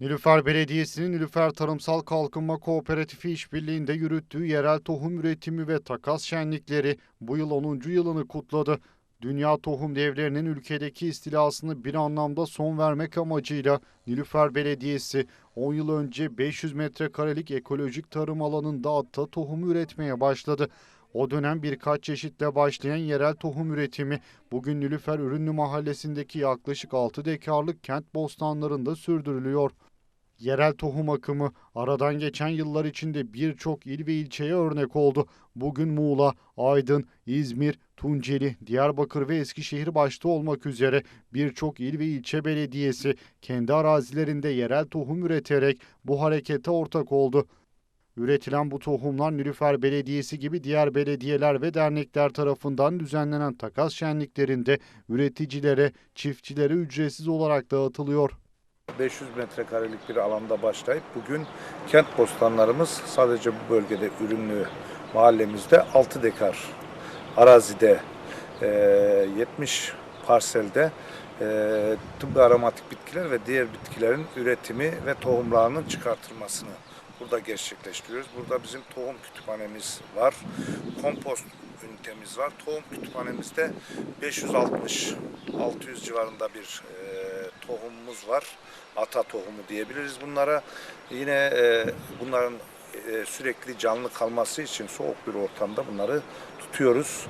Nilüfer Belediyesi'nin Nilüfer Tarımsal Kalkınma Kooperatifi işbirliğinde yürüttüğü yerel tohum üretimi ve takas şenlikleri bu yıl 10. yılını kutladı. Dünya tohum devlerinin ülkedeki istilasını bir anlamda son vermek amacıyla Nilüfer Belediyesi 10 yıl önce 500 metrekarelik ekolojik tarım alanında atta tohum üretmeye başladı. O dönem birkaç çeşitle başlayan yerel tohum üretimi bugün Nilüfer Ürünlü Mahallesi'ndeki yaklaşık 6 dekarlık kent bostanlarında sürdürülüyor. Yerel tohum akımı aradan geçen yıllar içinde birçok il ve ilçeye örnek oldu. Bugün Muğla, Aydın, İzmir, Tunceli, Diyarbakır ve Eskişehir başta olmak üzere birçok il ve ilçe belediyesi kendi arazilerinde yerel tohum üreterek bu harekete ortak oldu. Üretilen bu tohumlar Nilüfer Belediyesi gibi diğer belediyeler ve dernekler tarafından düzenlenen takas şenliklerinde üreticilere, çiftçilere ücretsiz olarak dağıtılıyor. 500 metrekarelik bir alanda başlayıp bugün kent bostanlarımız sadece bu bölgede ürünlü mahallemizde 6 dekar arazide e, 70 parselde e, tıbbi aromatik bitkiler ve diğer bitkilerin üretimi ve tohumlarının çıkartılmasını burada gerçekleştiriyoruz. Burada bizim tohum kütüphanemiz var. Kompost ünitemiz var. Tohum kütüphanemizde 560-600 civarında bir e, tohumumuz var. Ata tohumu diyebiliriz bunlara. Yine e, bunların e, sürekli canlı kalması için soğuk bir ortamda bunları tutuyoruz.